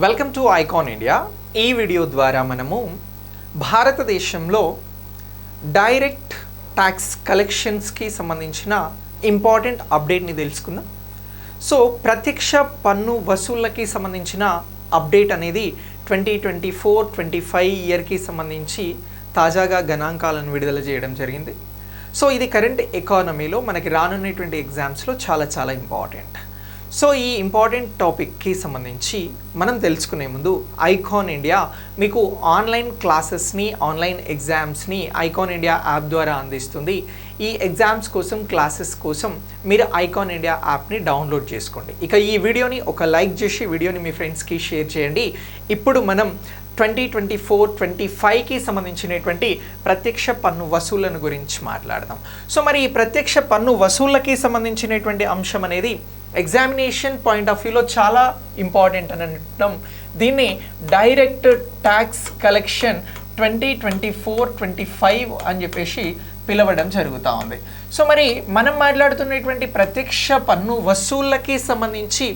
Welcome to Icon India ఈ video ద్వారా మనము భారతదేశంలో డైరెక్ట్ ట్యాక్స్ కలెక్షన్స్కి సంబంధించిన ఇంపార్టెంట్ అప్డేట్ని తెలుసుకుందాం. సో ప్రత్యక్ష పన్ను వసూళ్ళకి సంబంధించిన అప్డేట్ అనేది twenty twenty four twenty five ఇయర్కి సంబంధించి తాజాగా గణాంకాలను విడుదల చేయడం జరిగింది. సో ఇది కరెంట్ ఎకానమీలో మనకి రానున్నటువంటి ఎగ్జామ్స్లో చాలా చాలా ఇంపార్టెంట్ సో ఈ ఇంపార్టెంట్ టాపిక్కి సంబంధించి మనం తెలుసుకునే ముందు ఐకాన్ ఇండియా మీకు ఆన్లైన్ క్లాసెస్ని ఆన్లైన్ ఎగ్జామ్స్ని ఐకాన్ ఇండియా యాప్ ద్వారా అందిస్తుంది. ఈ ఎగ్జామ్స్ కోసం క్లాసెస్ కోసం మీరు ఐకాన్ ఇండియా యాప్ని డౌన్లోడ్ చేసుకోండి. ఇక ఈ వీడియోని ఒక లైక్ చేసి వీడియోని మీ ఫ్రెండ్స్కి షేర్ చేయండి. ఇప్పుడు మనం ట్వంటీ ట్వంటీ ఫోర్ ట్వంటీ ఫైవ్కి సంబంధించినటువంటి ప్రత్యక్ష పన్ను వసూళ్ళను గురించి మాట్లాడదాం. సో మరి ఈ ప్రత్యక్ష పన్ను వసూళ్ళకి సంబంధించినటువంటి అంశం అనేది ఎగ్జామినేషన్ పాయింట్ ఆఫ్ వ్యూలో చాలా ఇంపార్టెంట్ అని అనడం. దీన్ని direct tax collection twenty twenty four twenty five అని చెప్పేసి పిలవడం జరుగుతూ ఉంది. సో మరి మనం మాట్లాడుతున్నటువంటి ప్రత్యక్ష పన్ను వసూళ్ళకి సంబంధించి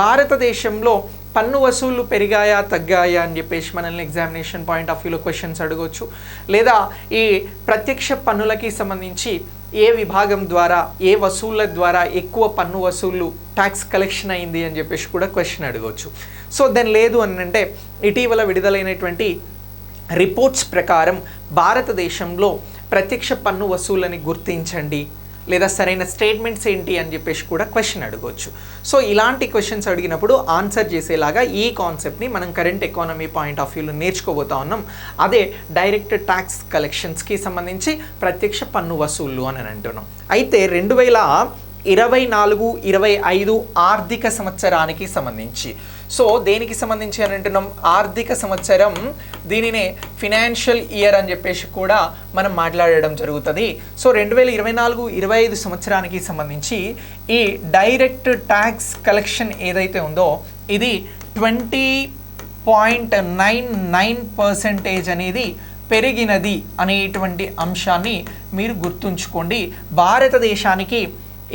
భారతదేశంలో పన్ను వసూళ్ళు పెరిగాయా తగ్గాయా అని చెప్పేసి మనల్ని ఎగ్జామినేషన్ పాయింట్ ఆఫ్ వ్యూలో క్వశ్చన్స్ అడగవచ్చు లేదా ఈ ప్రత్యక్ష పన్నులకి సంబంధించి ఏ విభాగం ద్వారా ఏ వసూళ్ళ ద్వారా ఎక్కువ పన్ను వసూళ్ళు ట్యాక్స్ కలెక్షన్ అయింది అని చెప్పేసి కూడా క్వశ్చన్ అడగవచ్చు సో దెన్ లేదు అని అంటే ఇటీవల విడుదలైనటువంటి రిపోర్ట్స్ ప్రకారం భారతదేశంలో ప్రత్యక్ష పన్ను వసూళ్ళని గుర్తించండి. లేదా సరైన స్టేట్మెంట్స్ ఏంటి అని చెప్పేసి కూడా క్వశ్చన్ అడగవచ్చు సో ఇలాంటి క్వశ్చన్స్ అడిగినప్పుడు ఆన్సర్ చేసేలాగా ఈ కాన్సెప్ట్ని మనం కరెంట్ ఎకానమీ పాయింట్ ఆఫ్ వ్యూలో నేర్చుకోబోతా ఉన్నాం. అదే డైరెక్ట్ ట్యాక్స్ కలెక్షన్స్కి సంబంధించి ప్రత్యక్ష పన్ను వసూళ్ళు అని అంటున్నాం. అయితే రెండు వేల ఇరవై నాలుగు ఇరవై ఐదు ఆర్థిక సంవత్సరానికి సంబంధించి సో దేనికి సంబంధించి అని అంటున్నాం? ఆర్థిక సంవత్సరం దీనినే ఫినాన్షియల్ ఇయర్ అని చెప్పేసి కూడా మనం మాట్లాడడం జరుగుతుంది. సో రెండు వేల ఇరవై నాలుగు ఇరవై ఐదు సంవత్సరానికి సంబంధించి ఈ డైరెక్ట్ ట్యాక్స్ కలెక్షన్ ఏదైతే ఉందో ఇది twenty point nine nine percentage అనేది పెరిగినది అనేటువంటి అంశాన్ని మీరు గుర్తుంచుకోండి. భారతదేశానికి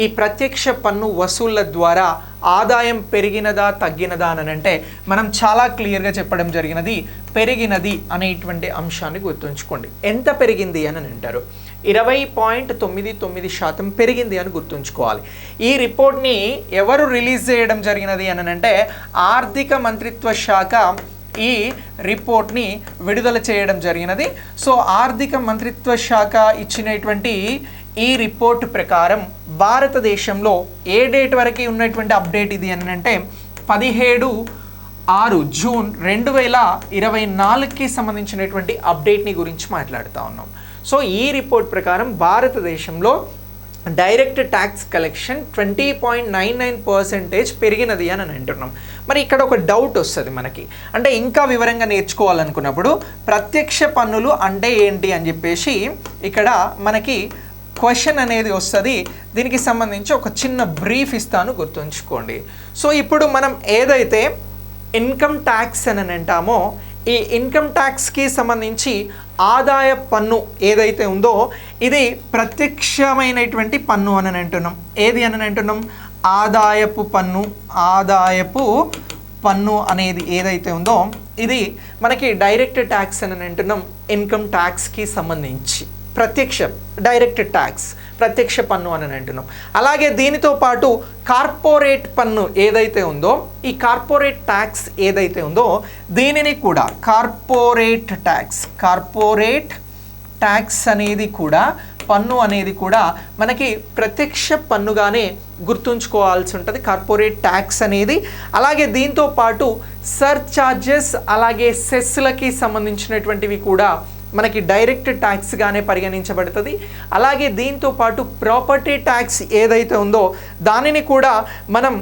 ఈ ప్రత్యక్ష పన్ను వసూళ్ళ ద్వారా ఆదాయం పెరిగినదా తగ్గినదా అని అంటే మనం చాలా క్లియర్గా చెప్పడం జరిగినది పెరిగినది అనేటువంటి అంశాన్ని గుర్తుంచుకోండి. ఎంత పెరిగింది అని అంటారు. ఇరవై పాయింట్ తొమ్మిది తొమ్మిది శాతం పెరిగింది అని గుర్తుంచుకోవాలి. ఈ రిపోర్ట్ని ఎవరు రిలీజ్ చేయడం జరిగినది అని అంటే ఆర్థిక మంత్రిత్వ శాఖ ఈ రిపోర్ట్ని విడుదల చేయడం జరిగినది. సో ఆర్థిక మంత్రిత్వ శాఖ ఇచ్చినటువంటి ఈ రిపోర్ట్ ప్రకారం భారతదేశంలో ఏ డేట్ వరకు ఉన్నటువంటి అప్డేట్ ఇది అని అంటే పదిహేడు ఆరు జూన్ రెండు వేల ఇరవై నాలుగుకి సంబంధించినటువంటి అప్డేట్ని గురించి మాట్లాడుతూ ఉన్నాం. సో ఈ రిపోర్ట్ ప్రకారం భారతదేశంలో direct tax collection twenty point nine nine percentage పెరిగినది అని అంటున్నాం. మరి ఇక్కడ ఒక డౌట్ వస్తుంది మనకి. అంటే ఇంకా వివరంగా నేర్చుకోవాలనుకున్నప్పుడు ప్రత్యక్ష పన్నులు అంటే ఏంటి అని చెప్పేసి ఇక్కడ మనకి క్వశ్చన్ అనేది వస్తుంది. దీనికి సంబంధించి ఒక చిన్న బ్రీఫ్ ఇస్తాను గుర్తుంచుకోండి. సో ఇప్పుడు మనం ఏదైతే ఇన్కమ్ ట్యాక్స్ అని అంటామో ఈ ఇన్కమ్ ట్యాక్స్కి సంబంధించి ఆదాయ పన్ను ఏదైతే ఉందో ఇది ప్రత్యక్షమైనటువంటి పన్ను అని అంటున్నాం. ఏది అని అంటున్నాం? ఆదాయపు పన్ను ఆదాయపు పన్ను అనేది ఏదైతే ఉందో ఇది మనకి డైరెక్ట్ ట్యాక్స్ అని అంటున్నాం. ఇన్కమ్ ట్యాక్స్కి సంబంధించి. ప్రత్యక్ష డైరెక్ట్ ట్యాక్స్ ప్రత్యక్ష పన్ను అని అంటున్నాం. అలాగే దీనితో పాటు కార్పొరేట్ పన్ను ఏదైతే ఉందో ఈ కార్పొరేట్ ట్యాక్స్ ఏదైతే ఉందో దీనిని కూడా కార్పొరేట్ ట్యాక్స్ కార్పొరేట్ ట్యాక్స్ అనేది కూడా పన్ను అనేది కూడా మనకి ప్రత్యక్ష పన్నుగానే గుర్తుంచుకోవాల్సి ఉంటుంది. కార్పొరేట్ ట్యాక్స్ అనేది. అలాగే దీంతో పాటు సర్ ఛార్జెస్ అలాగే సెస్లకి సంబంధించినటువంటివి కూడా మనకి డైరెక్ట్ ట్యాక్స్గానే పరిగణించబడుతుంది. అలాగే దీంతో పాటు ప్రాపర్టీ ట్యాక్స్ ఏదైతే ఉందో దానిని కూడా మనం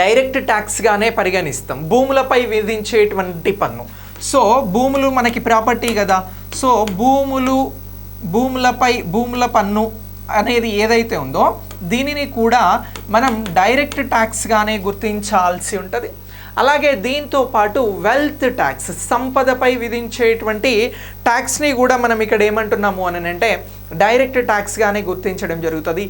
డైరెక్ట్ ట్యాక్స్గానే పరిగణిస్తాం. భూములపై విధించేటువంటి పన్ను. సో భూములు మనకి ప్రాపర్టీ కదా. సో భూములు భూములపై భూముల పన్ను అనేది ఏదైతే ఉందో దీనిని కూడా మనం డైరెక్ట్ ట్యాక్స్గానే గుర్తించాల్సి ఉంటుంది. అలాగే దీంతో పాటు వెల్త్ ట్యాక్స్ సంపదపై విధించేటువంటి ట్యాక్స్ని కూడా మనం ఇక్కడ ఏమంటున్నాము అని అంటే డైరెక్ట్ ట్యాక్స్గానే గుర్తించడం జరుగుతుంది.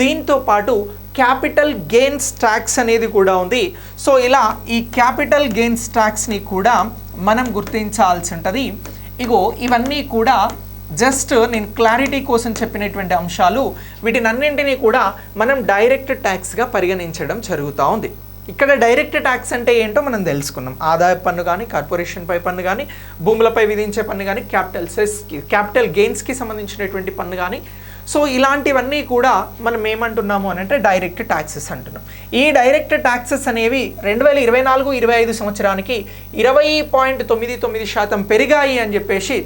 దీంతో పాటు క్యాపిటల్ గెయిన్స్ ట్యాక్స్ అనేది కూడా ఉంది. సో ఇలా ఈ క్యాపిటల్ గెయిన్స్ ట్యాక్స్ని కూడా మనం గుర్తించాల్సి ఉంటుంది ఇగో ఇవన్నీ కూడా జస్ట్ నేను క్లారిటీ కోసం చెప్పినటువంటి అంశాలు వీటినన్నింటినీ కూడా మనం డైరెక్ట్ ట్యాక్స్గా పరిగణించడం జరుగుతూ ఉంది. ఇక్కడ డైరెక్ట్ ట్యాక్స్ అంటే ఏంటో మనం తెలుసుకున్నాం. ఆదాయ పన్ను కానీ కార్పొరేషన్ పై పన్ను కానీ భూములపై విధించే పన్ను కానీ క్యాపిటల్ సెస్కి క్యాపిటల్ గెయిన్స్కి సంబంధించినటువంటి పన్ను కానీ సో ఇలాంటివన్నీ కూడా మనం ఏమంటున్నాము అని అంటే డైరెక్ట్ ట్యాక్సెస్ అంటున్నాం. ఈ డైరెక్ట్ ట్యాక్సెస్ అనేవి రెండు వేల ఇరవై నాలుగు ఇరవై ఐదు సంవత్సరానికి ఇరవై పాయింట్ తొమ్మిది తొమ్మిది శాతం పెరిగాయి అని చెప్పేసి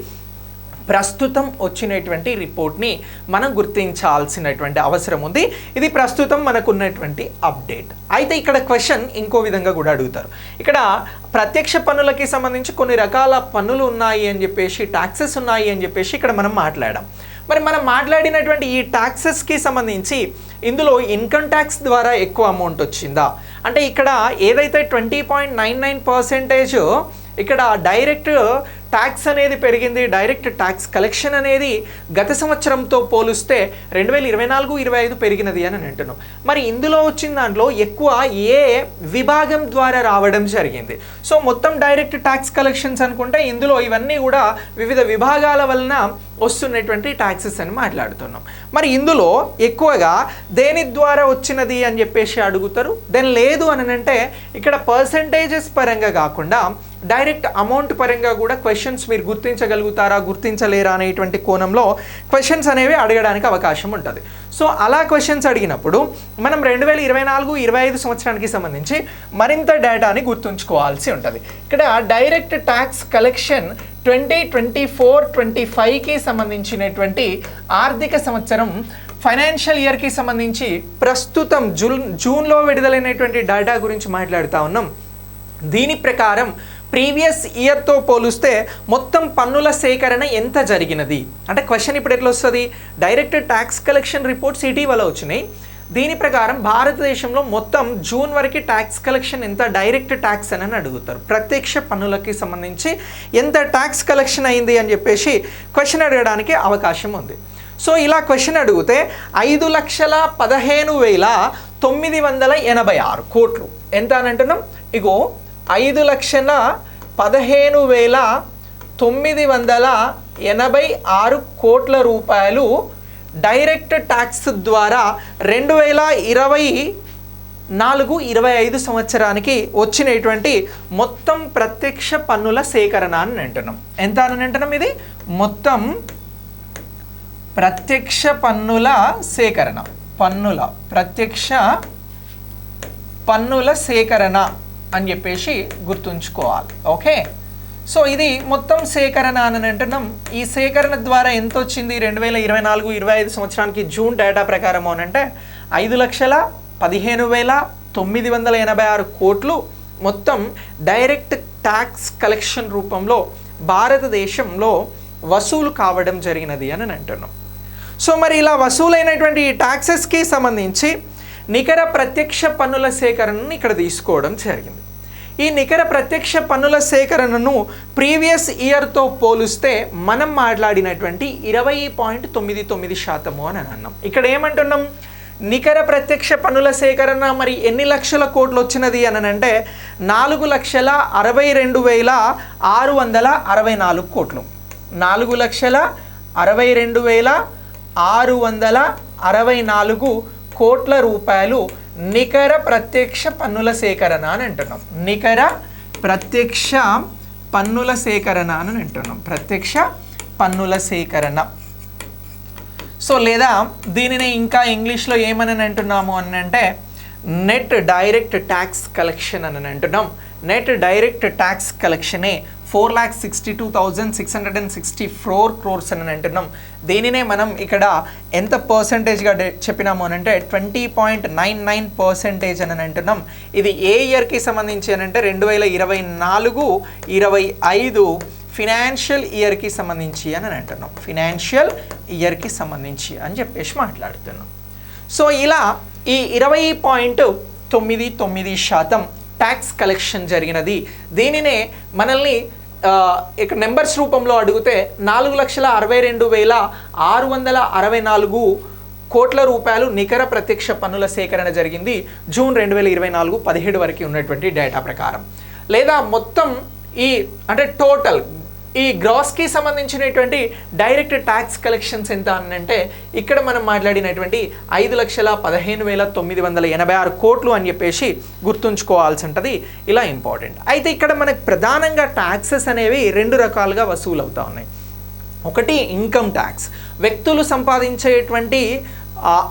ప్రస్తుతం వచ్చినటువంటి రిపోర్ట్ని మనం గుర్తించాల్సినటువంటి అవసరం ఉంది. ఇది ప్రస్తుతం మనకున్నటువంటి అప్డేట్. అయితే ఇక్కడ క్వశ్చన్ ఇంకో విధంగా కూడా అడుగుతారు. ఇక్కడ ప్రత్యక్ష పన్నులకి సంబంధించి కొన్ని రకాల పన్నులు ఉన్నాయి అని చెప్పేసి ట్యాక్సెస్ ఉన్నాయి అని చెప్పేసి ఇక్కడ మనం మాట్లాడాం. మరి మనం మాట్లాడినటువంటి ఈ ట్యాక్సెస్కి సంబంధించి ఇందులో ఇన్కమ్ ట్యాక్స్ ద్వారా ఎక్కువ అమౌంట్ వచ్చిందా? అంటే ఇక్కడ ఏదైతే twenty point nine nine percentage ఇక్కడ డైరెక్ట్ ట్యాక్స్ అనేది పెరిగింది డైరెక్ట్ ట్యాక్స్ కలెక్షన్ అనేది గత సంవత్సరంతో పోలిస్తే రెండు వేల ఇరవై నాలుగు ఇరవై ఐదు పెరిగినది అని అంటున్నాం. మరి ఇందులో వచ్చిన దాంట్లో ఎక్కువ ఏ విభాగం ద్వారా రావడం జరిగింది? సో మొత్తం డైరెక్ట్ ట్యాక్స్ కలెక్షన్స్ అనుకుంటే ఇందులో ఇవన్నీ కూడా వివిధ విభాగాల వలన వస్తున్నటువంటి ట్యాక్సెస్ అని మాట్లాడుతున్నాం. మరి ఇందులో ఎక్కువగా దేని ద్వారా వచ్చినది అని చెప్పేసి అడుగుతారు? దెన్ లేదు అని అంటే ఇక్కడ పర్సంటేజెస్ పరంగా కాకుండా డైరెక్ట్ అమౌంట్ పరంగా కూడా క్వశ్చన్స్ మీరు గుర్తించగలుగుతారా గుర్తించలేరా అనేటువంటి కోణంలో క్వశ్చన్స్ అనేవి అడగడానికి అవకాశం ఉంటుంది. సో అలా క్వశ్చన్స్ అడిగినప్పుడు మనం రెండు వేల ఇరవై నాలుగు ఇరవై ఐదు సంవత్సరానికి సంబంధించి మరింత డేటాని గుర్తుంచుకోవాల్సి ఉంటుంది. ఇక్కడ direct tax collection twenty twenty four twenty ఫైవ్కి సంబంధించినటువంటి ఆర్థిక సంవత్సరం ఫైనాన్షియల్ ఇయర్కి సంబంధించి ప్రస్తుతం జూన్ జూన్లో విడుదలైనటువంటి డేటా గురించి మాట్లాడుతూ ఉన్నాం. దీని ప్రకారం ప్రీవియస్ ఇయర్తో పోలిస్తే మొత్తం పన్నుల సేకరణ ఎంత జరిగినది? అంటే క్వశ్చన్ ఇప్పుడు ఎట్లా వస్తుంది? డైరెక్ట్ ట్యాక్స్ కలెక్షన్ రిపోర్ట్స్ ఇటీవల వచ్చినాయి. దీని ప్రకారం భారతదేశంలో మొత్తం జూన్ వరకు ట్యాక్స్ కలెక్షన్ ఎంత డైరెక్ట్ ట్యాక్స్ అని అడుగుతారు. ప్రత్యక్ష పన్నులకి సంబంధించి ఎంత ట్యాక్స్ కలెక్షన్ అయింది అని చెప్పేసి క్వశ్చన్ అడగడానికి అవకాశం ఉంది. సో ఇలా క్వశ్చన్ అడిగితే ఐదు లక్షల పదిహేను వేల తొమ్మిది వందల ఎనభై ఆరు కోట్లు. ఎంత అని అంటున్నాం? ఇగో ఐదు లక్షల పదిహేను వేల తొమ్మిది వందల ఎనభై ఆరు కోట్ల రూపాయలు డైరెక్ట్ ట్యాక్స్ ద్వారా రెండు వేల ఇరవై నాలుగు ఇరవై ఐదు సంవత్సరానికి వచ్చినటువంటి మొత్తం ప్రత్యక్ష పన్నుల సేకరణ అని అంటున్నాం. ఎంత అని అంటున్నాం ఇది? మొత్తం ప్రత్యక్ష పన్నుల సేకరణ. పన్నుల ప్రత్యక్ష పన్నుల సేకరణ అని చెప్పేసి గుర్తుంచుకోవాలి. ఓకే? సో ఇది మొత్తం సేకరణ అని అంటున్నాం. ఈ సేకరణ ద్వారా ఎంత వచ్చింది రెండు వేల ఇరవై నాలుగు ఇరవై ఐదు సంవత్సరానికి జూన్ డేటా ప్రకారం అని అంటే ఐదు లక్షల పదిహేను వేల తొమ్మిది వందల ఎనభై ఆరు కోట్లు మొత్తం డైరెక్ట్ ట్యాక్స్ కలెక్షన్ రూపంలో భారతదేశంలో వసూలు కావడం జరిగినది అని అంటున్నాం. సో మరి ఇలా వసూలైనటువంటి ఈ ట్యాక్సెస్కి సంబంధించి నికర ప్రత్యక్ష పన్నుల సేకరణను ఇక్కడ తీసుకోవడం జరిగింది. ఈ నికర ప్రత్యక్ష పన్నుల సేకరణను ప్రీవియస్ ఇయర్తో పోలిస్తే మనం మాట్లాడినటువంటి ఇరవై పాయింట్ తొమ్మిది తొమ్మిది శాతము అని అన్నాం. ఇక్కడ ఏమంటున్నాం? నికర ప్రత్యక్ష పన్నుల సేకరణ మరి ఎన్ని లక్షల కోట్లు వచ్చినది అని అంటే నాలుగు లక్షల అరవై రెండు వేల ఆరు వందల అరవై నాలుగు కోట్లు. నాలుగు లక్షల అరవై రెండు వేల ఆరు వందల అరవై నాలుగు కోట్ల రూపాయలు నికర ప్రత్యక్ష పన్నుల సేకరణ అని అంటున్నాం. నికర ప్రత్యక్ష పన్నుల సేకరణ అని అంటున్నాం. ప్రత్యక్ష పన్నుల సేకరణ. సో లేదా దీనిని ఇంకా ఇంగ్లీష్లో ఏమని అంటున్నాము అని అంటే నెట్ డైరెక్ట్ ట్యాక్స్ కలెక్షన్ అని అంటున్నాం. Net direct tax కలెక్షనే four lakh sixty two thousand six hundred and sixty four crores అని అంటున్నాం. దీనినే మనం ఇక్కడ ఎంత పర్సంటేజ్గా చెప్పినాము అని అంటే twenty point nine nine percentage అని అంటున్నాం. ఇది ఏ ఇయర్కి సంబంధించి అని అంటే రెండు వేల ఇరవై నాలుగు ఇరవై ఐదు ఫినాన్షియల్ ఇయర్కి సంబంధించి అని అంటున్నాం. ఫినాన్షియల్ ఇయర్కి సంబంధించి అని చెప్పేసి మాట్లాడుతున్నాం. సో ఇలా ఈ ఇరవై పాయింట్ తొమ్మిది తొమ్మిది శాతం ట్యాక్స్ కలెక్షన్ జరిగినది. దీనినే మనల్ని ఇక్కడ ఇక నెంబర్స్ రూపంలో అడిగితే నాలుగు లక్షల అరవై రెండు వేల ఆరు వందల అరవై నాలుగు కోట్ల రూపాయలు నికర ప్రత్యక్ష పన్నుల సేకరణ జరిగింది జూన్ రెండు వేల ఇరవై నాలుగు పదిహేడు వరకు ఉన్నటువంటి డేటా ప్రకారం. లేదా మొత్తం ఈ అంటే టోటల్ ఈ గ్రాస్కి సంబంధించినటువంటి డైరెక్ట్ ట్యాక్స్ కలెక్షన్స్ ఎంత అనంటే అంటే ఇక్కడ మనం మాట్లాడినటువంటి ఐదు లక్షల పదిహేను వేల తొమ్మిది వందల ఎనభై ఆరు కోట్లు అని చెప్పేసి గుర్తుంచుకోవాల్సి ఉంటుంది. ఇలా ఇంపార్టెంట్ అయితే ఇక్కడ మనకు ప్రధానంగా ట్యాక్సెస్ అనేవి రెండు రకాలుగా వసూలు అవుతా ఉన్నాయి. ఒకటి ఇన్కమ్ ట్యాక్స్ వ్యక్తులు సంపాదించేటువంటి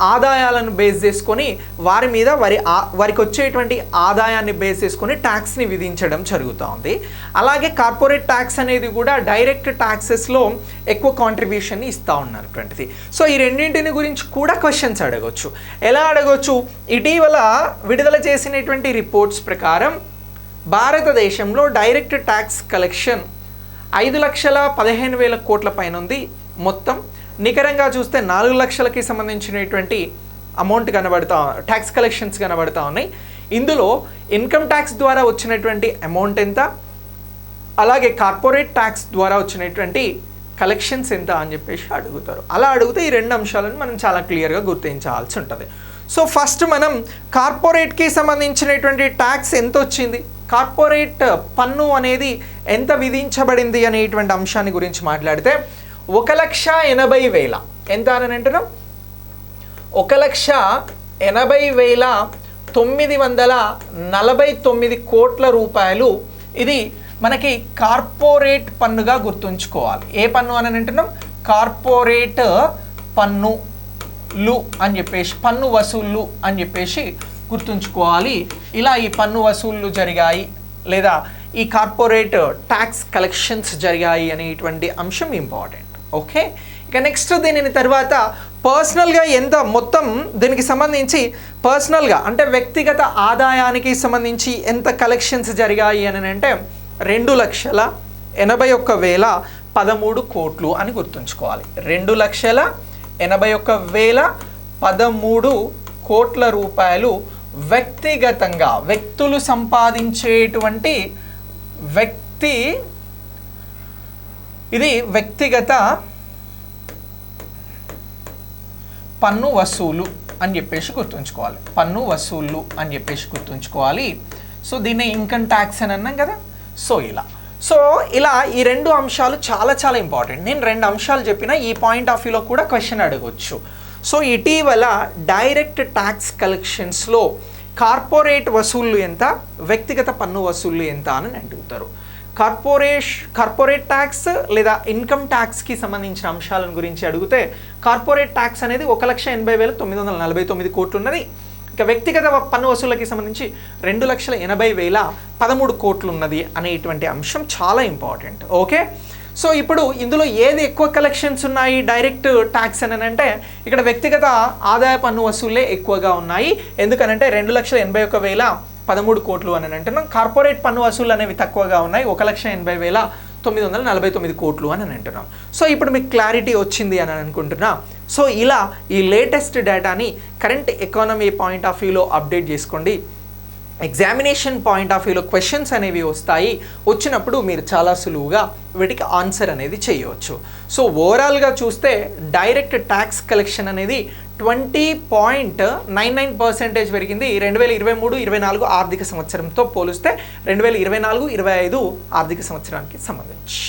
ఆదాయాలను బేస్ చేసుకొని వారి మీద వారి ఆ- వారికి వచ్చేటువంటి ఆదాయాన్ని బేస్ చేసుకొని ట్యాక్స్ని విధించడం జరుగుతూ ఉంది. అలాగే కార్పొరేట్ ట్యాక్స్ అనేది కూడా డైరెక్ట్ ట్యాక్సెస్లో ఎక్కువ కాంట్రిబ్యూషన్ ఇస్తూ ఉన్నటువంటిది సో ఈ రెండింటిని గురించి కూడా క్వశ్చన్స్ అడగవచ్చు ఎలా అడగవచ్చు ఇటీవల విడుదల చేసినటువంటి రిపోర్ట్స్ ప్రకారం భారతదేశంలో డైరెక్ట్ ట్యాక్స్ కలెక్షన్ ఐదు లక్షల పదిహేను వేల కోట్ల పైన ఉంది. మొత్తం నికరంగా చూస్తే నాలుగు లక్షలకి సంబంధించినటువంటి అమౌంట్ కనబడతా ట్యాక్స్ కలెక్షన్స్ కనబడతా ఉన్నాయి. ఇందులో ఇన్కమ్ ట్యాక్స్ ద్వారా వచ్చినటువంటి అమౌంట్ ఎంత? అలాగే కార్పొరేట్ ట్యాక్స్ ద్వారా వచ్చినటువంటి కలెక్షన్స్ ఎంత అని చెప్పేసి అడుగుతారు. అలా అడిగితే ఈ రెండు అంశాలను మనం చాలా క్లియర్గా గుర్తించాల్సి ఉంటుంది. సో ఫస్ట్ మనం కార్పొరేట్కి సంబంధించినటువంటి ట్యాక్స్ ఎంత వచ్చింది? కార్పొరేట్ పన్ను అనేది ఎంత విధించబడింది అనేటువంటి అంశాన్ని గురించి మాట్లాడితే ఒక లక్ష ఎనభై వేల. ఎంత అని అంటున్నాం? ఒక లక్ష ఎనభై వేల తొమ్మిది వందల నలభై తొమ్మిది కోట్ల రూపాయలు ఇది మనకి కార్పొరేట్ పన్నుగా గుర్తుంచుకోవాలి. ఏ పన్ను అని అంటున్నాం? కార్పొరేట్ పన్నులు అని చెప్పేసి పన్ను వసూళ్ళు అని చెప్పేసి గుర్తుంచుకోవాలి. ఇలా ఈ పన్ను వసూళ్ళు జరిగాయి లేదా ఈ కార్పొరేట్ ట్యాక్స్ కలెక్షన్స్ జరిగాయి అనేటువంటి అంశం ఇంపార్టెంట్. ఓకే? ఇక నెక్స్ట్ దీనిని తర్వాత పర్సనల్గా ఎంత మొత్తం దీనికి సంబంధించి పర్సనల్గా అంటే వ్యక్తిగత ఆదాయానికి సంబంధించి ఎంత కలెక్షన్స్ జరిగాయి అని అంటే రెండు లక్షల ఎనభై ఒక్క వేల పదమూడు కోట్లు అని గుర్తుంచుకోవాలి. రెండు లక్షల ఎనభై ఒక్క వేల పదమూడు కోట్ల రూపాయలు వ్యక్తిగతంగా వ్యక్తులు సంపాదించేటువంటి వ్యక్తి ఇది వ్యక్తిగత పన్ను వసూలు అని చెప్పేసి గుర్తుంచుకోవాలి. పన్ను వసూళ్ళు అని చెప్పేసి గుర్తుంచుకోవాలి. సో దీన్ని ఇన్కమ్ ట్యాక్స్ అని అన్నాం కదా. సో ఇలా. సో ఇలా ఈ రెండు అంశాలు చాలా చాలా ఇంపార్టెంట్ నేను రెండు అంశాలు చెప్పిన ఈ పాయింట్ ఆఫ్ వ్యూలో కూడా క్వశ్చన్ అడగవచ్చు సో ఇటీవల డైరెక్ట్ ట్యాక్స్ కలెక్షన్స్లో కార్పొరేట్ వసూళ్ళు ఎంత? వ్యక్తిగత పన్ను వసూళ్ళు ఎంత అని అడుగుతారు. కార్పొరేష్ కార్పొరేట్ ట్యాక్స్ లేదా ఇన్కమ్ ట్యాక్స్కి సంబంధించిన అంశాలను గురించి అడిగితే కార్పొరేట్ ట్యాక్స్ అనేది ఒక లక్ష ఎనభై వేల తొమ్మిది వందల నలభై తొమ్మిది కోట్లు ఉన్నది ఇక వ్యక్తిగత పన్ను వసూళ్ళకి సంబంధించి రెండు లక్షల ఎనభై వేల పదమూడు కోట్లు ఉన్నది అనేటువంటి అంశం చాలా ఇంపార్టెంట్. ఓకే? సో ఇప్పుడు ఇందులో ఏది ఎక్కువ కలెక్షన్స్ ఉన్నాయి డైరెక్ట్ ట్యాక్స్ అని అంటే ఇక్కడ వ్యక్తిగత ఆదాయ పన్ను వసూళ్ళే ఎక్కువగా ఉన్నాయి. ఎందుకనంటే రెండు లక్షల ఎనభై ఒక వేల పదమూడు కోట్లు అని అంటున్నాం. కార్పొరేట్ పన్ను వసూలు అనేవి తక్కువగా ఉన్నాయి. ఒక లక్ష ఎనభై వేల తొమ్మిది వందల నలభై తొమ్మిది కోట్లు అని అంటున్నాం. సో ఇప్పుడు మీకు క్లారిటీ వచ్చింది అని అనుకుంటున్నా. సో ఇలా ఈ లేటెస్ట్ డేటాని కరెంట్ ఎకానమీ పాయింట్ ఆఫ్ వ్యూలో అప్డేట్ చేసుకోండి. ఎగ్జామినేషన్ పాయింట్ ఆఫ్ వ్యూలో క్వశ్చన్స్ అనేవి వస్తాయి. వచ్చినప్పుడు మీరు చాలా సులువుగా వీటికి ఆన్సర్ అనేది చేయవచ్చు. సో ఓవరాల్గా చూస్తే డైరెక్ట్ ట్యాక్స్ కలెక్షన్ అనేది twenty point nine nine percentage పెరిగింది. రెండు వేల ఇరవై మూడు ఇరవై నాలుగు ఆర్థిక సంవత్సరంతో పోలిస్తే రెండు వేల ఇరవై నాలుగు ఇరవై ఐదు ఆర్థిక సంవత్సరానికి సంబంధించి.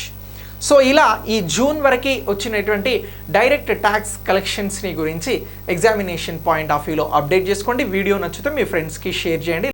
సో ఇలా ఈ జూన్ వరకు వచ్చినటువంటి డైరెక్ట్ ట్యాక్స్ కలెక్షన్స్ని గురించి ఎగ్జామినేషన్ పాయింట్ ఆఫ్ వ్యూలో అప్డేట్ చేసుకోండి. వీడియో నచ్చితే మీ ఫ్రెండ్స్కి షేర్ చేయండి.